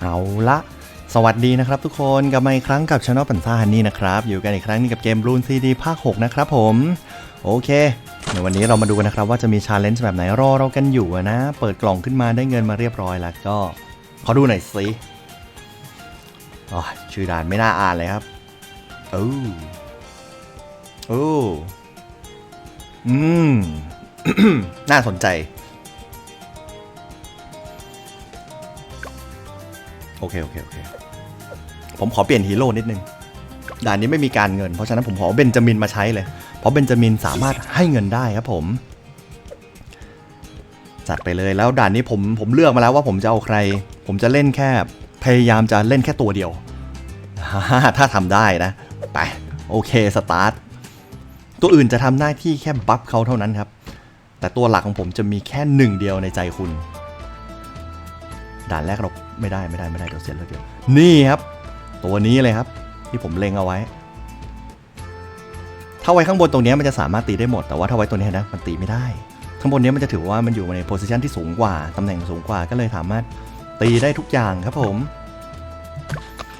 เอาละสวัสดีนะครับทุกคนกลับมาอีกครั้งกับช anel ปันซ่าฮันนี่นะครับ อยู่กันอีกครั้งนึงกับเกม Bloon CD ภาค 6 นะครับผม โอเคเดี๋ยววันนี้เรามาดูกันนะครับว่าจะมีชาเลนจ์แบบไหนรอเรากันอยู่นะ เปิดกล่องขึ้นมาได้เงินมาเรียบร้อยแล้วก็ขอดูหน่อยสิอ๋อชื่อด่านไม่น่าอ่านเลยครับโอ้โอ้อืมน่าสนใจ เคโอเคโอเคผมขอเปลี่ยนฮีโร่นิดนึงด่านนี้ไม่มีการเงิน เพราะฉะนั้นผมขอเบนจามินมาใช้เลย เพราะเบนจามินสามารถให้เงินได้ครับผม จัดไปเลยแล้วด่านนี้ผมผมเลือกมาแล้วว่าผมจะเอาใคร ผมจะเล่นแค่พยายามจะเล่นแค่ตัวเดียว ถ้าทำได้นะ ไป โอเคสตาร์ทตัวอื่นจะทำหน้าที่แค่บัฟเขาเท่านั้นครับ แต่ตัวหลักของผมจะมีแค่หนึ่งเดียวในใจคุณ ด่านแรกเราไม่ได้ไม่ได้ไม่ได้เดี๋ยวเสียเลือดเดียวนี่ครับ ตัวนี้เลยครับ ที่ผมเล็งเอาไว้ ถ้าไว้ข้างบนตรงนี้มันจะสามารถตีได้หมด แต่ว่าถ้าไว้ตัวนี้นะมันตีไม่ได้ ข้างบนนี้มันจะถือว่ามันอยู่ในโพสิชันที่สูงกว่าตำแหน่งสูงกว่าก็เลยสามารถตีได้ทุกอย่างครับผม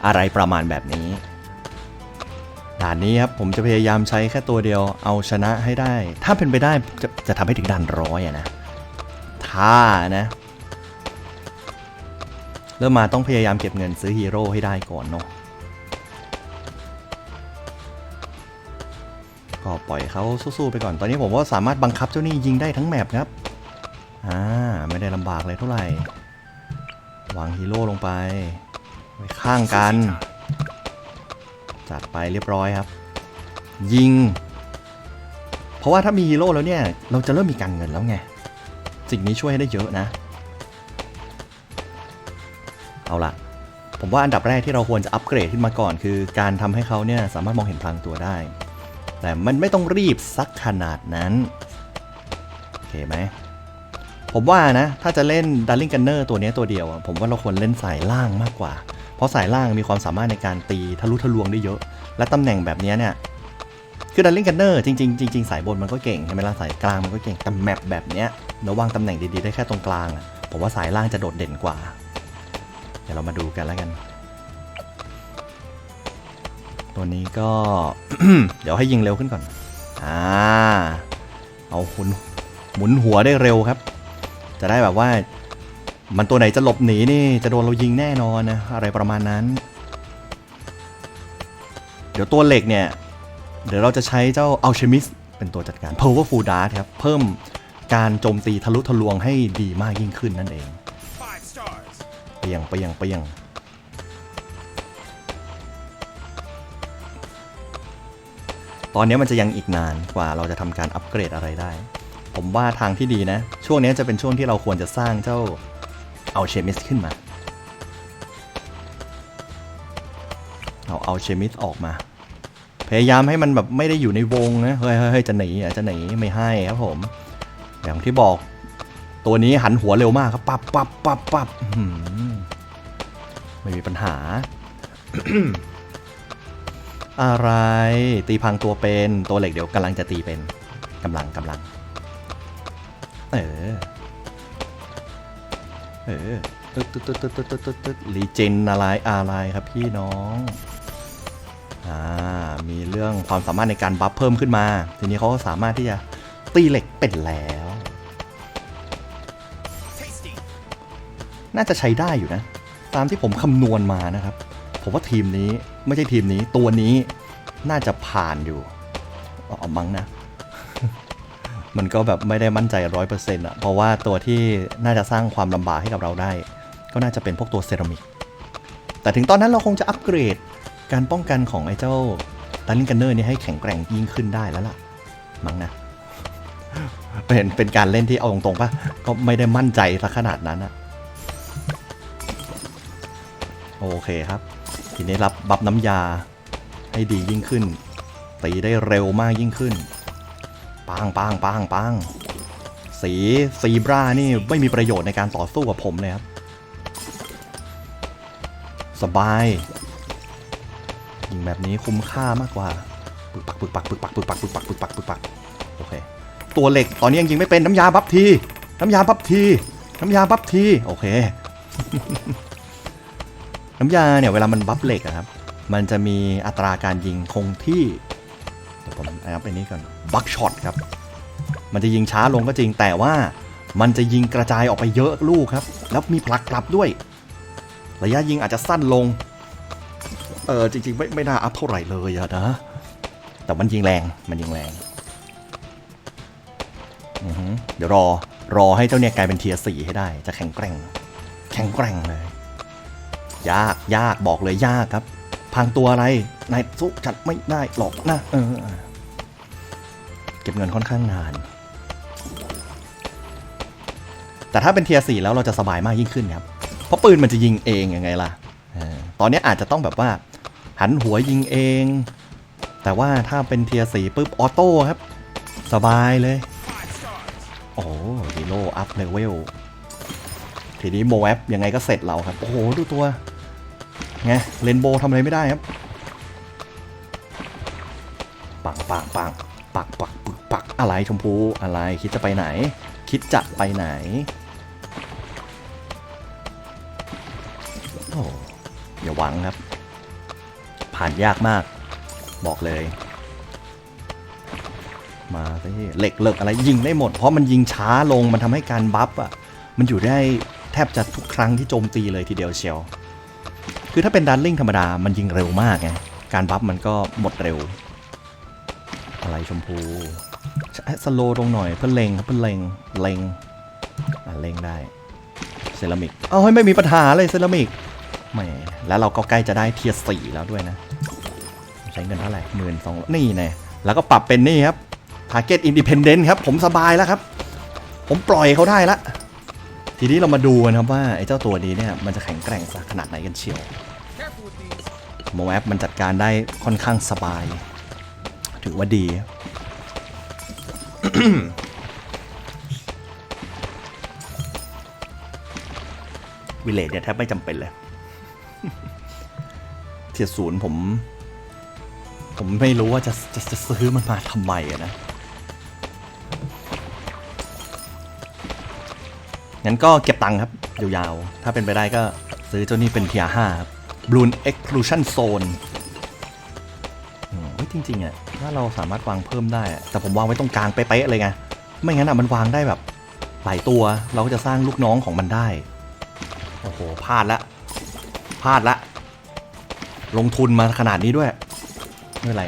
อะไรประมาณแบบนี้ด่านนี้ครับผมจะพยายามใช้แค่ตัวเดียวเอาชนะให้ได้ ถ้าเป็นไปได้จะจะทำให้ถึงด่านร้อยอะนะถ้านะ เริ่มมาต้องพยายามเก็บเงินซื้อฮีโร่ให้ได้ก่อนเนาะก็ปล่อยเขาสู้ๆไปก่อน ตอนนี้ผมว่าสามารถบังคับเจ้านี่ยิงได้ทั้งแมปครับ อ่า ไม่ได้ลำบากเลยเท่าไหร่ วางฮีโร่ลงไป ไว้ข้างกัน จัดไปเรียบร้อยครับ ยิง เพราะว่าถ้ามีฮีโร่แล้วเนี่ย เราจะเริ่มมีการเงินแล้วไง สิ่งนี้ช่วยให้ได้เยอะนะ เอาละผมว่าอันดับแรกที่เราควรจะอัปเกรดขึ้นมาก่อน คือการทำให้เขาเนี่ยสามารถมองเห็นพลังตัวได้ แต่มันไม่ต้องรีบสักขนาดนั้น โอเคไหมผมว่านะ ถ้าจะเล่นดัลลิงกันเนอร์ตัวนี้ตัวเดียว ผมว่าเราควรเล่นสายล่างมากกว่า เพราะสายล่างมีความสามารถในการตีทะลุทะลวงได้เยอะ และตำแหน่งแบบนี้เนี่ยคือดัลลิงกันเนอร์จริงๆจริงๆสายบนมันก็เก่งใช่ไหมล่ะสายกลางมันก็เก่งแต่แมปแบบนี้เราวางตำแหน่งดีๆได้แค่ตรงกลางผมว่าสายล่างจะโดดเด่นกว่า เดี๋ยวเรามาดูกันแล้วกัน ตัวนี้ก็ เดี๋ยวให้ยิงเร็วขึ้นก่อน อ่า เอาหุนหมุนหัวได้เร็วครับ จะได้แบบว่า มันตัวไหนจะหลบหนีนี่ จะโดนเรายิงแน่นอนนะ อะไรประมาณนั้น เดี๋ยวตัวเหล็กเนี่ย เดี๋ยวเราจะใช้เจ้าอัลเชมิสเป็นตัวจัดการ Powerful Dart ครับ เพิ่มการโจมตีทะลุทะลวงให้ดีมากยิ่งขึ้นนั่นเอง ปียงเปียงเปียงตอนนี้มันจะยังอีกนานกว่าเราจะทำการอัปเกรดอะไรได้ ผมว่าทางที่ดีนะ ช่วงนี้จะเป็นช่วงที่เราควรจะสร้างเจ้าเอาเชมิสขึ้นมา เอาเอาเชมิสออกมา พยายามให้มันแบบไม่ได้อยู่ในวงนะ เฮ้ยเฮ้ยเฮ้ยจะหนีอะจะหนีไม่ให้ครับผมอย่างที่บอก ตัวนี้หันหัวเร็วมากครับปับปับปับปับไม่มีปัญหา อะไร ตีพังตัวเป็นตัวเหล็กเดี๋ยวกำลังจะตีเป็นกำลังกำลัง เออ เออตึ๊ดตึ๊ดตึ๊ดตึ๊ดตึ๊ดตึ๊ดตึ๊ดรีเจนอะไรอะไรครับพี่น้องอ่ามีเรื่องความสามารถในการบัฟเพิ่มขึ้นมา ทีนี้เขาก็สามารถที่จะตีเหล็กเป็นแล้ว น่าจะใช้ได้อยู่นะ ตามที่ผมคำนวณมานะครับ ผมว่าทีมนี้ไม่ใช่ทีมนี้ ตัวนี้น่าจะผ่านอยู่เอาเอมั้งนะ มันก็แบบไม่ได้มั่นใจร้อยเปอร์เซ็นต์อะเพราะว่าตัวที่น่าจะสร้างความลำบากให้กับเราได้ ก็น่าจะเป็นพวกตัวเซรามิก แต่ถึงตอนนั้นเราคงจะอัปเกรดการป้องกันของไอ้เจ้าดันลิงกันเนอร์นี่ให้แข็งแกร่งยิ่งขึ้นได้แล้วล่ะ มั้งนะ เป็นเป็นการเล่นที่เอาตรงๆปะก็ไม่ได้มั่นใจสักขนาดนั้นอะ โอเคครับ ทีนี้รับบัฟน้ำยาให้ดียิ่งขึ้น ตีได้เร็วมากยิ่งขึ้น ปังปังปังปังสีซีบรานี่ไม่มีประโยชน์ในการต่อสู้กับผมเลยครับ สบายยิงแบบนี้คุ้มค่ามากกว่าปึกปักปึกปักปึกปักปึกปักปึกปักปึกปักปึกปักโอเคตัวเหล็กตอนนี้ยังยิงไม่เป็นน้ำยาบัฟที น้ำยาบัฟที น้ำยาบัฟที โอเค น้ำยาเนี่ยเวลามันบัฟเหล็กอะครับ มันจะมีอัตราการยิงคงที่เดี๋ยวผมเอาไปนี้ก่อนบัคช็อตครับ มันจะยิงช้าลงก็จริงแต่ว่ามันจะยิงกระจายออกไปเยอะลูกครับ แล้วมีผลักกลับด้วย ระยะยิงอาจจะสั้นลง เออจริงๆไม่ไม่น่าอัพเท่าไหร่เลยอะนะ แต่มันยิงแรงมันยิงแรงเดี๋ยวรอรอให้เจ้าเนี่ยกลายเป็นเทียร์สี่ให้ได้ จะแข็งแกร่ง แข็งแกร่งเลย ยากยากบอกเลยยากครับ พังตัวอะไรนายสู้จัดไม่ได้หรอกนะเออเก็บเงินค่อนข้างนาน แต่ถ้าเป็นเทียสี่แล้วเราจะสบายมากยิ่งขึ้นครับ เพราะปืนมันจะยิงเองยังไงล่ะออตอนนี้อาจจะต้องแบบว่า หันหัวยิงเอง แต่ว่าถ้าเป็นเทียสี่ปุ๊บออโต้ครับ สบายเลย โอ้ฮีโร่อัพเลเวลทีนี้โมแอปยังไงก็เสร็จเราครับ โอ้โห ดูตัว ไงเรนโบทำอะไรไม่ได้ครับปังปังปังปักปักปึกปักอะไรชมพูอะไรคิดจะไปไหน คิดจะไปไหนโอ้อย่าหวังครับ ผ่านยากมาก บอกเลย มาสิเหล็กเหล็กอะไรยิงได้หมด เพราะมันยิงช้าลงมันทำให้การบัฟอะมันอยู่ได้แทบจะทุกครั้งที่โจมตีเลยทีเดียวเชียว คือถ้าเป็นดันลิงธรรมดา มันยิงเร็วมากไง การบัฟมันก็หมดเร็ว อะไรชมพู สโลลงหน่อยเพื่อเล็งครับเพื่อเล็ง เล็งเล็งได้ เซรามิก เอาให้ไม่มีปัญหาเลยเซรามิกแหมแล้วเราก็ใกล้จะได้เทียร์สี่แล้วด้วยนะ ใช้เงินเท่าไหร่หมื่นสองนี่แน่แล้วก็ปรับเป็นนี่ครับ Target Independent ครับ ผมสบายแล้วครับ ผมปล่อยเขาได้ละ ทีนี้เรามาดูกันครับว่าไอ้เจ้าตัวนี้เนี่ยมันจะแข็งแกร่งสักขนาดไหนกันเชียวโมแอปมันจัดการได้ค่อนข้างสบาย ถือว่าดี วิเลจเนี่ยแทบไม่จำเป็นเลย เทียศูนย์ผม ผมไม่รู้ว่าจะจะจะซื้อมันมาทำไมอะนะ งั้นก็เก็บตังค์ครับ ยาวๆ ถ้าเป็นไปได้ก็ซื้อเจ้านี้เป็นเทียห้าครับ Bloon Exclusion Zone อืมเฮ้ยจริงๆอะถ้าเราสามารถวางเพิ่มได้อะแต่ผมวางไว้ตรงกลางเป๊ะๆเลยไง ไม่งั้นอะมันวางได้แบบหลายตัว เราก็จะสร้างลูกน้องของมันได้ โอ้โห พลาดละ พลาดละ ลงทุนมาขนาดนี้ด้วย ไม่เป็นไร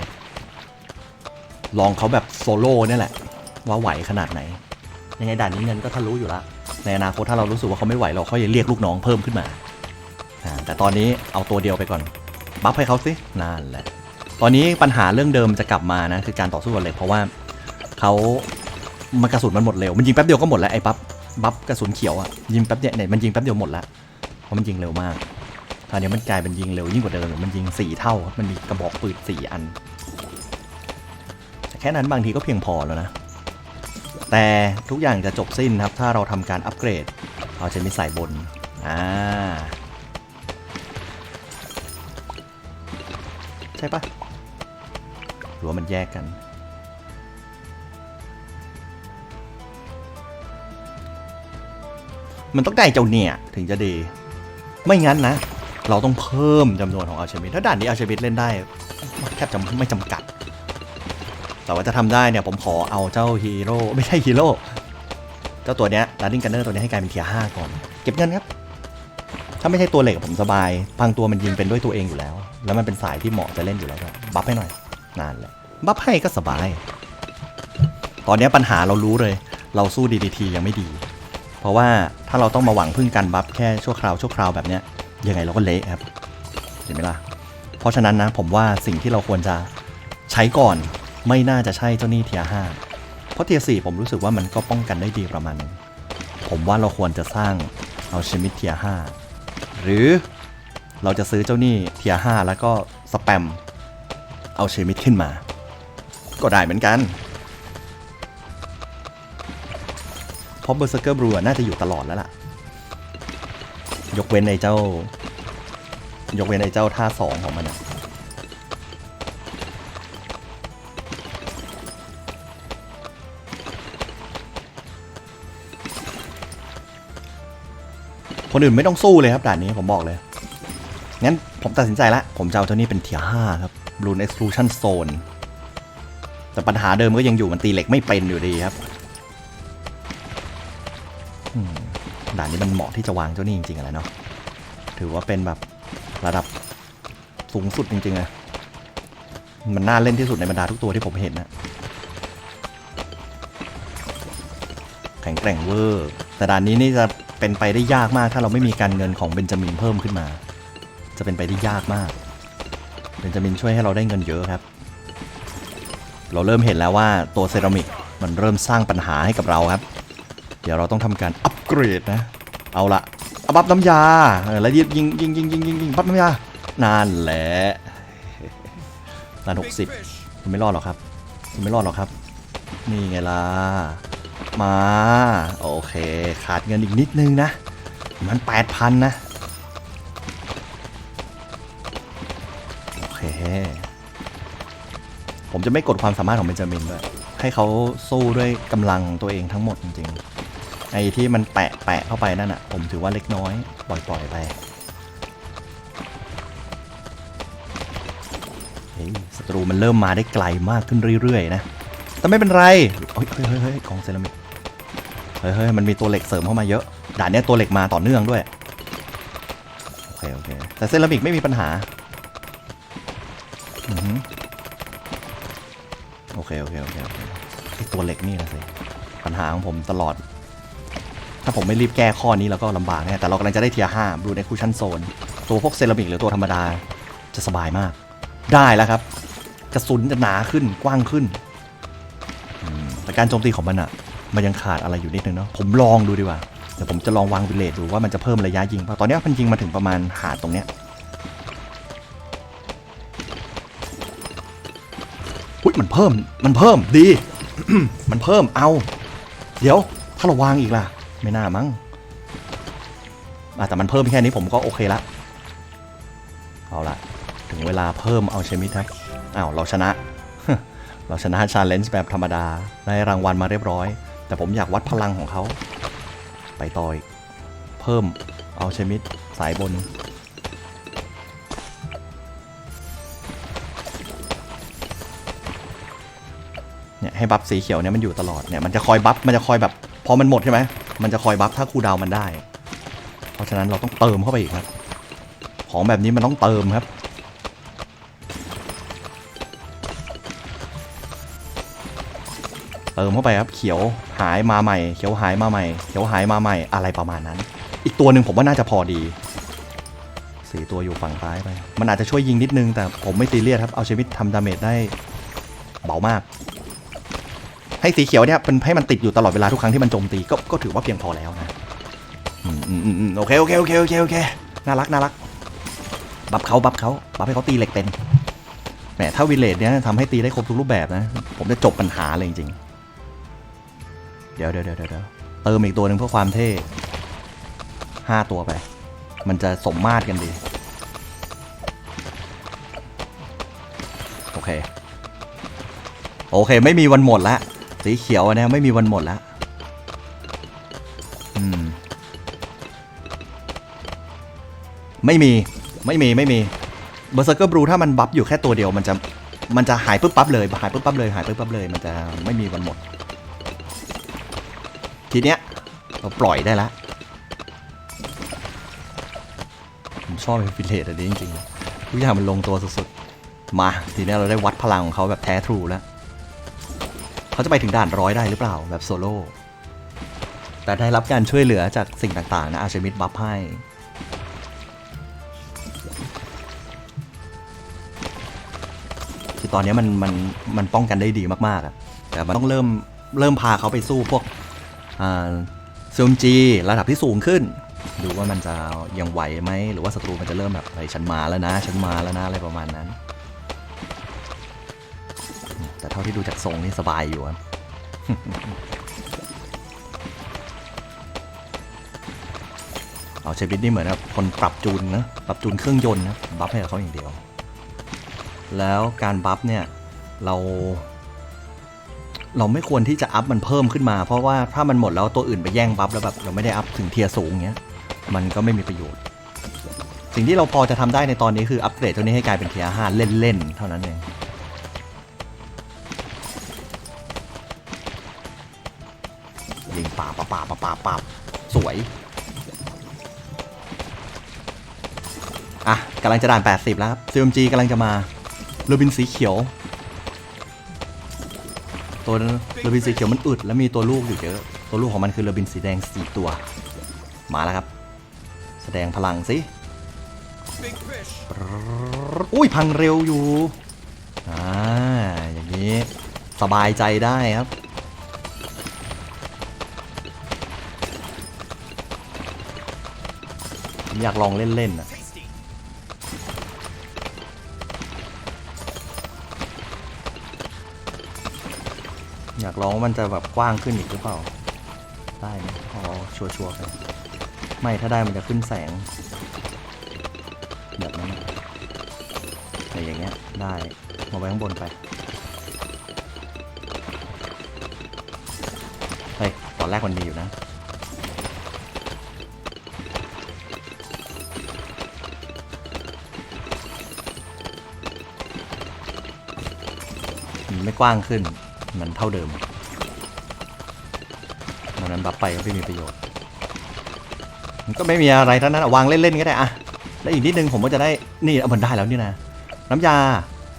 ลองเขาแบบโซโล่เนี่ยแหละ ว่าไหวขนาดไหน ยังไงด่านนี้เงินก็ทะลุอยู่แล้ว ในอนาคตถ้าเรารู้สึกว่าเขาไม่ไหวเราค่อยเรียกลูกน้องเพิ่มขึ้นมา แต่ตอนนี้เอาตัวเดียวไปก่อน บัฟให้เขาสินั่นแหละ ตอนนี้ปัญหาเรื่องเดิมจะกลับมานะคือการต่อสู้กับเหล็กเพราะว่าเขามันกระสุนมันหมดเร็ว มันยิงแป๊บเดียวก็หมดแล้วไอ้บัฟบัฟกระสุนเขียวอะยิงแป๊บเดียวเนี่ยมันยิงแป๊บเดียวหมดล้วเพราะมันยิงเร็วมากตอนนี้มันกลายเป็นยิงเร็วยิ่งกว่าเดิมมันยิงสี่เท่า มันมีกระบอกปืนสี่อัน แค่นั้นบางทีก็เพียงพอแล้วนะ แต่ทุกอย่างจะจบสิ้นครับ ถ้าเราทำการอัปเกรด เอาเชมิสใส่บน อ่า ใช่ปะหรือว่ามันแยกกัน มันต้องได้เจ้าเนี่ยถึงจะดี ไม่งั้นนะ เราต้องเพิ่มจำนวนของอาชมิถ้าด่านนี้อาชมิเล่นได้แทบจะไม่จำกัด แต่ว่าจะทำได้เนี่ยผมขอเอาเจ้าฮีโร่ไม่ใช่ฮีโร่เจ้าตัวเนี้ยลาดิ้งกันเนอร์ตัวนี้ให้กลายเป็นเทียห้าก่อน เก็บเงินครับ ถ้าไม่ใช่ตัวเหล็กผมสบายพังตัวมันยิงเป็นด้วยตัวเองอยู่แล้ว แล้วมันเป็นสายที่เหมาะจะเล่นอยู่แล้วบัฟให้หน่อยนานแหละบัฟให้ก็สบาย ตอนนี้ปัญหาเรารู้เลย เราสู้ DDT ยังไม่ดี เพราะว่าถ้าเราต้องมาหวังพึ่งกันบัฟแค่ชั่วคราวชั่วคราวแบบเนี้ยยังไงเราก็เละครับเห็นไหมล่ะเพราะฉะนั้นนะผมว่าสิ่งที่เราควรจะใช้ก่อน ไม่น่าจะใช่เจ้าหนี้เทียห้าเพราะเทียสี่ผมรู้สึกว่ามันก็ป้องกันได้ดีประมาณนึงผมว่าเราควรจะสร้างเอาชมิดเทียห้าหรือเราจะซื้อเจ้าหนี้เทียห้าแล้วก็สแปมเอาเชมิดขึ้นมา ก็ได้เหมือนกันเพราะเบอร์เซอร์เกอร์บรูน่าจะอยู่ตลอดแล้วล่ะ ยกเว้นไอ้เจ้า ยกเว้นไอ้เจ้าท่าสองของมันอะ คนอื่นไม่ต้องสู้เลยครับด่านนี้ผมบอกเลย งั้นผมตัดสินใจละ ผมจะเอาเจ้านี้เป็นเทียห้าครับ Rune Exclusion Zone แต่ปัญหาเดิมก็ยังอยู่มันตีเหล็กไม่เป็นอยู่ดีครับด่านนี้มันเหมาะที่จะวางเจ้านี่จริงๆอะไรเนาะถือว่าเป็นแบบระดับสูงสุดจริงๆเลยมันน่าเล่นที่สุดในบรรดาทุกตัวที่ผมเห็นนะแข็งแกร่งเวอร์ แต่ด่านนี้นี่จะ เป็นไปได้ยากมาก ถ้าเราไม่มีการเงินของเบนจามินเพิ่มขึ้นมา จะเป็นไปได้ยากมากเบนจามินช่วยให้เราได้เงินเยอะครับ เราเริ่มเห็นแล้วว่าตัวเซรามิกมันเริ่มสร้างปัญหาให้กับเราครับ เดี๋ยวเราต้องทำการอัปเกรดนะ เอาละอาบัฟน้ำยาแล้วยิงยิงยิงยิงยิงยิงยิงบัฟน้ำยานานแหละนานหกสิบคุณไม่รอดหรอกครับ คุณไม่รอดหรอกครับ นี่ไงล่ะ มา โอเค ขาดเงินอีกนิดนึงนะ มันแปดพันนะ โอเค ผมจะไม่กดความสามารถของเบนจามินด้วย ให้เขาสู้ด้วยกำลังตัวเองทั้งหมดจริงๆ ไอ้ที่มันแปะแปะเข้าไปนั่นอะ ผมถือว่าเล็กน้อย ปล่อยปล่อยไปเฮ้ยศัตรูมันเริ่มมาได้ไกลมากขึ้นเรื่อยๆนะ แต่ไม่เป็นไรเฮ้ยเฮ้ยเฮ้ยกองเซรามิก ฮ้ยเฮ้ยมันมีตัวเหล็กเสริมเข้ามาเยอะ ด่านเนี้ยตัวเหล็กมาต่อเนื่องด้วย โอเค โอเค แต่เซรามิกไม่มีปัญหาโอเคโอเค โอเค โอเคไอตัวเหล็กนี่นะสิ ปัญหาของผมตลอด ถ้าผมไม่รีบแก้ข้อนี้แล้วก็ลำบากแน่แต่เรากำลังจะได้เทียร์ห้าบลูในคูชั่นโซน ตัวพวกเซรามิกหรือตัวธรรมดา จะสบายมาก ได้แล้วครับ กระสุนจะหนาขึ้นกว้างขึ้นแต่การโจมตีของมันอะ มันยังขาดอะไรอยู่นิดนึงเนาะผมลองดูดีกว่าเดี๋ยวผมจะลองวางวิเลจดูว่ามันจะเพิ่มระยะยิงป่ะตอนนี้มันยิงมาถึงประมาณหาดตรงเนี้ยอุ้ยมันเพิ่มมันเพิ่มดี มันเพิ่มเอา เดี๋ยวถ้าเราวางอีกล่ะ ไม่น่ามั้งอแต่มันเพิ่มแค่นี้ผมก็โอเคละเอาละถึงเวลาเพิ่มเอาเชมิดครับอ้าวเราชนะ เราชนะชาเลนจ์แบบธรรมดาได้รางวัลมาเรียบร้อย แต่ผมอยากวัดพลังของเขา ไปต่ออีกเพิ่มเอาเชมิดสายบน เนี่ยให้บัฟสีเขียวเนี่ยมันอยู่ตลอดเนี่ยมันจะคอยบัฟมันจะคอยแบบพอมันหมดใช่ไหมมันจะคอยบัฟถ้าคูดาวมันได้ เพราะฉะนั้นเราต้องเติมเข้าไปอีกครับ ของแบบนี้มันต้องเติมครับ เติมเข้าไปครับเขียวหายมาใหม่ เขียวหายมาใหม่ เขียวหายมาใหม่อะไรประมาณนั้น อีกตัวหนึ่งผมว่าน่าจะพอดีสี่ตัวอยู่ฝั่งซ้ายไป มันอาจจะช่วยยิงนิดนึงแต่ผมไม่ตีเลียสครับ เอาชีวิตทำดาเมจได้เบามาก ให้สีเขียวเนี่ยเป็นให้มันติดอยู่ตลอดเวลาทุกครั้งที่มันโจมตีก็ก็ถือว่าเพียงพอแล้วนะอืมอืมอืมโอเคโอเคโอเคโอเคโอเคน่ารักน่ารัก บัฟเขาบัฟเขาบัฟให้เขาตีเหล็กเป็นแหมถ้าวิเลจเนี่ยทำให้ตีได้ครบทุกรูปแบบนะ ผมจะจบปัญหาเลยจริงๆ เดี๋ยวเดี๋ยวเดี๋ยวเติมอีกตัวหนึ่งเพื่อความเท่ห้าตัวไป มันจะสมมาตรกันดี โอเค โอเค ไม่มีวันหมดละ สีเขียวนเนี้ยไม่มีวันหมดละอืม ไม่มี ไม่มี ไม่มีเบอร์เซอร์เกอร์บลูถ้ามันบัฟอยู่แค่ตัวเดียวมันจะ มันจะหายปุ๊บปั๊บเลย หายปุ๊บปั๊บเลย หายปุ๊บปั๊บเลย มันจะไม่มีวันหมด ทีเนี้ยเราปล่อยได้ละผมชอบเป็นฟิเลตอันนี้จริงๆทุกอย่างมันลงตัวสุดๆ มาทีเนี้ยเราได้วัดพลังของเขาแบบแท้ทรูแล้ว เขาจะไปถึงด่านร้อยได้หรือเปล่าแบบโซโล่แต่ได้รับการช่วยเหลือจากสิ่งต่างๆนะอาชมิดบัฟให้คือตอนนี้มันมันมันป้องกันได้ดีมากๆอะแต่มันต้องเริ่มเริ่มพาเขาไปสู้พวก ซูมจีระดับที่สูงขึ้น ดูว่ามันจะยังไหวไหม หรือว่าศัตรูมันจะเริ่มแบบเฮ้ยฉันมาแล้วนะฉันมาแล้วนะ อะไรประมาณนั้น แต่เท่าที่ดูจากทรงนี่สบายอยู่ครับเอาเชฟบิดนี่เหมือนกับคนปรับจูนนะปรับจูนเครื่องยนต์นะบัฟให้กับเขาอย่างเดียว แล้วการบัฟเนี่ยเรา เราไม่ควรที่จะอัพมันเพิ่มขึ้นมา เพราะว่าถ้ามันหมดแล้วตัวอื่นไปแย่งบัฟแล้วแบบเราไม่ได้อัพถึงเทียร์สูงเงี้ยมันก็ไม่มีประโยชน์ สิ่งที่เราพอจะทำได้ในตอนนี้คืออัปเกรดตัวนี้ให้กลายเป็นเทียร์ห้าเล่นๆเท่านั้นเองยิงป่าบป่าป่าป่าป่าสวยอะกำลังจะด่าน 80 แล้วครับ CMG กำลังจะมาเรือบินสีเขียว ตัวเรือบินสีเขียวมันอึดแล้วมีตัวลูกอยู่เยอะ ตัวลูกของมันคือเรือบินสีแดง4ตัว มาแล้วครับ แสดงพลังสิอุ้ยพังเร็วอยู่อ่าอย่างนี้สบายใจได้ครับ อยากลองเล่นๆอะ อยากลองว่ามันจะแบบกว้างขึ้นอีกหรือเปล่า ได้ไหมเอชัวร์ๆไปไม่ถ้าได้มันจะขึ้นแสง แบบนั้นอะไรอย่างเงี้ยได้มาไว้ข้างบนไปเฮ้ยตอนแรกมันมีอยู่นะไม่กว้างขึ้น มันเท่าเดิมดังนั้นบัฟไปก็ไม่มีประโยชน์ มันก็ไม่มีอะไรทั้งนั้นวางเล่นๆก็ได้อะแล้วอีกนิดนึงผมก็จะได้นี่เอามันได้แล้วนี่นะ น้ำยา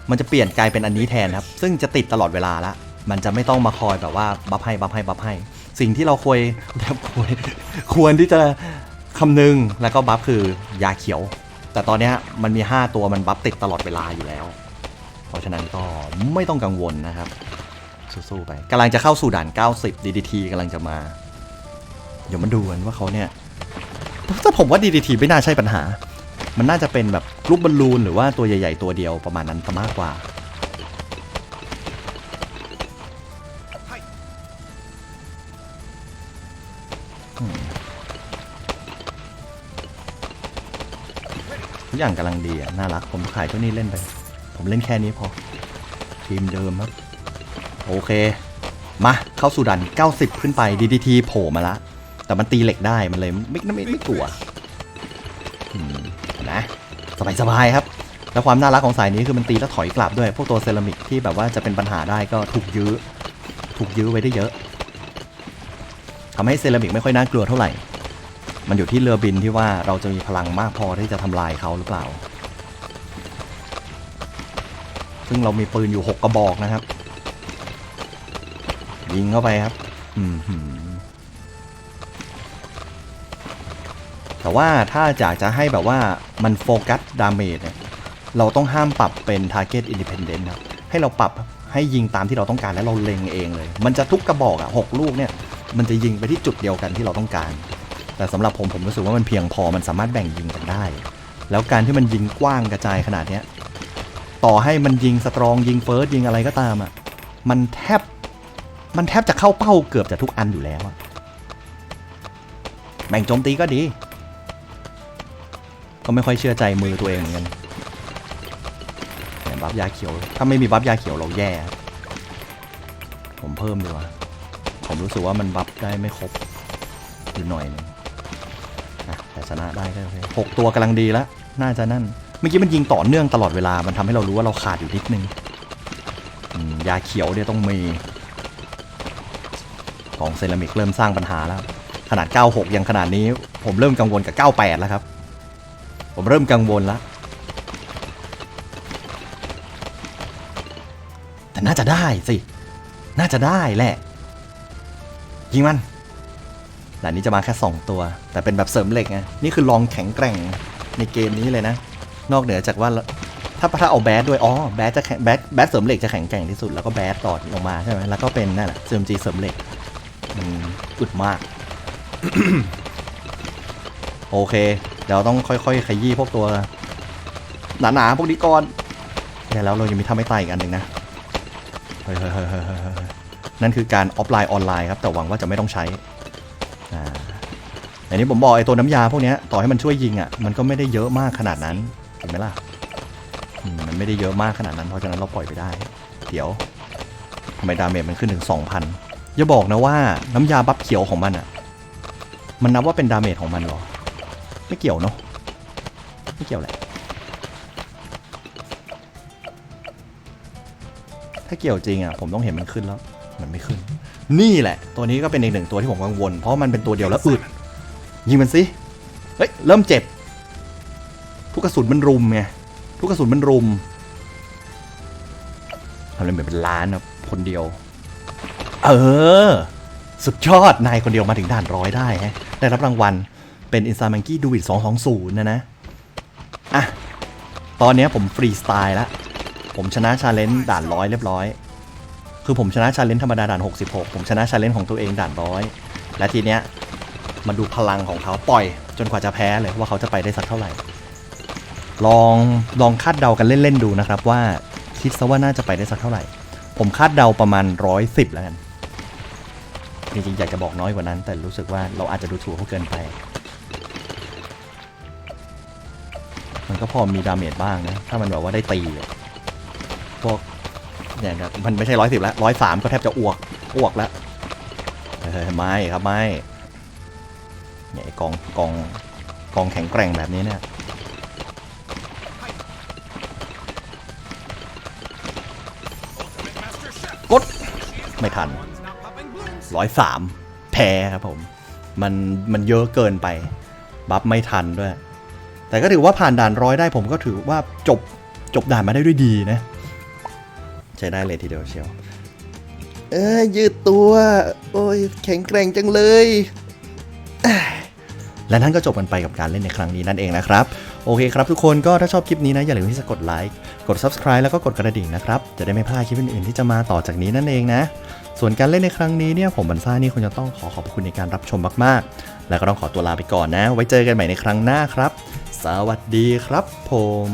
มันจะเปลี่ยนกลายเป็นอันนี้แทนครับ ซึ่งจะติดตลอดเวลาละมันจะไม่ต้องมาคอยแบบว่าบัฟให้บัฟให้บัฟให้ สิ่งที่เราควรแบบควรควรที่จะคำนึงแล้วก็บัฟคือยาเขียว แต่ตอนนี้มันมี 5 ตัวมันบัฟติดตลอดเวลาอยู่แล้ว เพราะฉะนั้นก็ไม่ต้องกังวลนะครับ สู้ๆไปกำลังจะเข้าสู่ด่าน 90 DDT กำลังจะมา เดี๋ยวมาดูกันว่าเขาเนี่ยถ้าผมว่า DDT ไม่น่าใช่ปัญหา มันน่าจะเป็นแบบรูปบอลลูนหรือว่าตัวใหญ่ ๆ ตัวเดียวประมาณนั้นซะมากกว่าอืมทุกอย่างกำลังดีอะ น่ารักผมขายเจ้านี้เล่นไป ผมเล่นแค่นี้พอ ทีมเดิมครับ โอเค มาเข้าสู่ด่าน90 ขึ้นไป DDT โผล่มาละ แต่มันตีเหล็กได้มันเลยไม่ไม่ไม่ไม่กลัวนะสบายสบายๆครับ แล้วความน่ารักของสายนี้คือมันตีแล้วถอยกลับด้วย พวกตัวเซรามิกที่แบบว่าจะเป็นปัญหาได้ก็ถูกยื้อ ถูกยื้อไว้ได้เยอะทำให้เซรามิกไม่ค่อยน่ากลัวเท่าไหร่ มันอยู่ที่เรือบินที่ว่าเราจะมีพลังมากพอที่จะทำลายเขาหรือเปล่า ซึ่งเรามีปืนอยู่ 6 กระบอกนะครับ ยิงเข้าไปครับแต่ว่าถ้าอยากจะให้แบบว่ามันโฟกัสดาเมจเนี่ยเราต้องห้ามปรับเป็น Target Independent ครับ ให้เราปรับให้ยิงตามที่เราต้องการแล้วเราเล็งเองเลย มันจะทุกกระบอกอะหกลูกเนี่ย มันจะยิงไปที่จุดเดียวกันที่เราต้องการ แต่สำหรับผมผมรู้สึกว่ามันเพียงพอมันสามารถแบ่งยิงกันได้ แล้วการที่มันยิงกว้างกระจายขนาดเนี้ยต่อให้มันยิงสตรองยิงเฟิร์สยิงอะไรก็ตามอะมันแทบ มันแทบจะเข้าเป้าเกือบจะทุกอันอยู่แล้วอะแบ่งโจมตีก็ดี ก็ไม่ค่อยเชื่อใจมือตัวเองเหมือนกันบัฟยาเขียว ถ้าไม่มีบัฟยาเขียวเราแย่ ผมเพิ่มดีกว่า ผมรู้สึกว่ามันบัฟได้ไม่ครบอยู่หน่อยหนึงอะแต่ชนะได้ก็โอเคหกตัวกำลังดีแล้ว น่าจะนั่น เมื่อกี้มันยิงต่อเนื่องตลอดเวลา มันทำให้เรารู้ว่าเราขาดอยู่นิดนึงยาเขียวเนี่ยต้องมี ของเซรามิกเริ่มสร้างปัญหาแล้ว ขนาด 96 ยังขนาดนี้ ผมเริ่มกังวลกับ 98 แล้วครับ ผมเริ่มกังวลแล้ว แต่น่าจะได้สิ น่าจะได้แหละ ยิงมันด่านนี้จะมาแค่ 2 ตัว แต่เป็นแบบเสริมเหล็กไงนี่คือลองแข็งแกร่งในเกมนี้เลยนะ นอกเหนือจากว่าถ้าถ้าเอาแบดด้วย อ๋อ แบดจะแข็งแบดแบดเสริมเหล็กจะแข็งแกร่งที่สุด แล้วก็แบดต่อลงมาใช่ไหมแล้วก็เป็นนั่นแหละเสริมจีเสริมเหล็ก มันอึดมาก โอเค เดี๋ยวต้องค่อยๆขยี้พวกตัว หนาๆพวกนี้ก่อนแต่แล้วเรายังมีทำให้ตายอีกอันหนึ่งนะเฮ้ยนั่นคือการออฟไลน์ออนไลน์ครับแต่หวังว่าจะไม่ต้องใช้อ่าอันนี้ผมบอกไอ้ตัวน้ำยาพวกนี้ต่อให้มันช่วยยิงอะมันก็ไม่ได้เยอะมากขนาดนั้นเห็นไหมล่ะมมันไม่ได้เยอะมากขนาดนั้นเพราะฉะนั้นเราปล่อยไปได้ เดี๋ยวทำไมดาเมจมันขึ้นถึง 2,000 อย่าบอกนะว่าน้ำยาบัฟเขียวของมันอะมันนับว่าเป็นดาเมจของมันหรอ ไม่เกี่ยวเนาะไม่เกี่ยวแหละถ้าเกี่ยวจริงอะผมต้องเห็นมันขึ้นแล้ว มันไม่ขึ้น นี่แหละ ตัวนี้ก็เป็นอีกหนึ่งตัวที่ผมกังวล เพราะมันเป็นตัวเดียวแล้วอึดยิงมันสิเฮ้ยเริ่มเจ็บ ทุกกระสุนมันรุมไงทุกกระสุนมันรุมทำอะไรเหมือนเป็นล้านนะคนเดียว เออ สุดยอด นายคนเดียวมาถึงด่านร้อยได้ฮะ ได้รับรางวัล เป็นอินซามังกี้ดูอิด220นะนะ อะ ตอนนี้ผมฟรีสไตล์ล้วผมชนะชาเลนจ์ด่านร้อยเรียบร้อย คือผมชนะชาเลนจ์ธรรมดาด่าน 66 ผมชนะชาเลนจ์ของตัวเองด่านร้อย และทีเนี้ยมาดูพลังของเขาปล่อย จนกว่าจะแพ้เลยว่าเขาจะไปได้สักเท่าไหร่ ลองลองคาดเดากันเล่นๆดูนะครับว่าคิดซะว่าน่าจะไปได้สักเท่าไหร่ ผมคาดเดาประมาณร้อยสิบแล้วกัน จริงๆอยากจะบอกน้อยกว่านั้น แต่รู้สึกว่าเราอาจจะดูถูกเขาเกินไป มันก็พอมีดาเมจบ้างนะ ถ้ามันแบบว่าได้ตีพวกอย่างกับมันไม่ใช่ร้อยสิบแล้วร้อยสามก็แทบจะอ้วกอ้วกแล้วเฮ้ยไม่ครับไม่เนี่ยกองกองกองแข็งแกร่งแบบนี้เนี่ยกดไม่ทัน ร้อยสามแพ้ครับผม มันมันเยอะเกินไป บัฟไม่ทันด้วย แต่ก็ถือว่าผ่านด่านร้อยได้ผมก็ถือว่าจบจบด่านมาได้ด้วยดีนะ ใช้ได้เลยทีเดียวเชียว เอ้ยยืดตัว โอ้ยแข็งแกร่งจังเลยและนั่นก็จบกันไปกับการเล่นในครั้งนี้นั่นเองนะครับ โอเคครับทุกคนก็ถ้าชอบคลิปนี้นะอย่าลืมที่จะกดไลค์กด subscribe แล้วก็กดกระดิ่งนะครับจะได้ไม่พลาดคลิปอื่นๆที่จะมาต่อจากนี้นั่นเองนะ ส่วนการเล่นในครั้งนี้เนี่ยผมบันซ่านี่คงจะต้องขอขอบคุณในการรับชมมากๆ แล้วก็ต้องขอตัวลาไปก่อนนะ ไว้เจอกันใหม่ในครั้งหน้าครับ สวัสดีครับผม